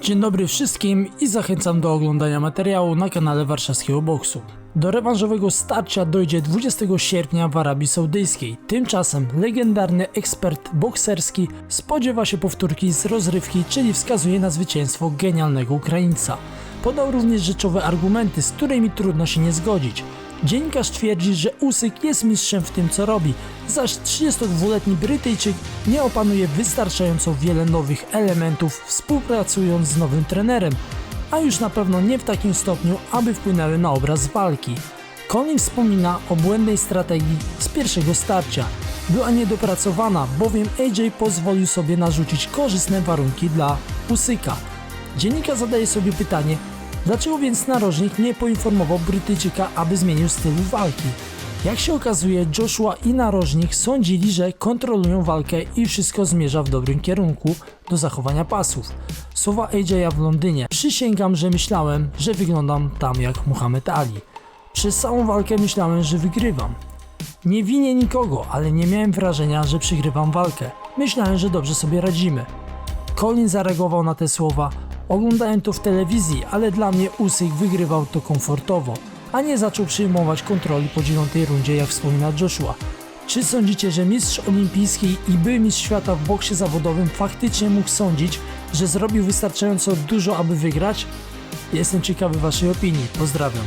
Dzień dobry wszystkim i zachęcam do oglądania materiału na kanale Warszawskiego Boksu. Do rewanżowego starcia dojdzie 20 sierpnia w Arabii Saudyjskiej. Tymczasem legendarny ekspert bokserski spodziewa się powtórki z rozrywki, czyli wskazuje na zwycięstwo genialnego Ukraińca. Podał również rzeczowe argumenty, z którymi trudno się nie zgodzić. Dziennikarz twierdzi, że Usyk jest mistrzem w tym co robi, zaś 32-letni Brytyjczyk nie opanuje wystarczająco wiele nowych elementów współpracując z nowym trenerem, a już na pewno nie w takim stopniu, aby wpłynęły na obraz walki. Colin wspomina o błędnej strategii z pierwszego starcia. Była niedopracowana, bowiem AJ pozwolił sobie narzucić korzystne warunki dla Usyka. Dziennikarz zadaje sobie pytanie, dlaczego więc narożnik nie poinformował Brytyjczyka, aby zmienił styl walki? Jak się okazuje, Joshua i narożnik sądzili, że kontrolują walkę i wszystko zmierza w dobrym kierunku do zachowania pasów. Słowa AJ'a w Londynie. Przysięgam, że myślałem, że wyglądam tam jak Muhammad Ali. Przez całą walkę myślałem, że wygrywam. Nie winię nikogo, ale nie miałem wrażenia, że przegrywam walkę. Myślałem, że dobrze sobie radzimy. Colin zareagował na te słowa. Oglądałem to w telewizji, ale dla mnie Usyk wygrywał to komfortowo, a nie zaczął przyjmować kontroli po dziewiątej rundzie, jak wspomina Joshua. Czy sądzicie, że mistrz olimpijski i były mistrz świata w boksie zawodowym faktycznie mógł sądzić, że zrobił wystarczająco dużo, aby wygrać? Jestem ciekawy waszej opinii. Pozdrawiam.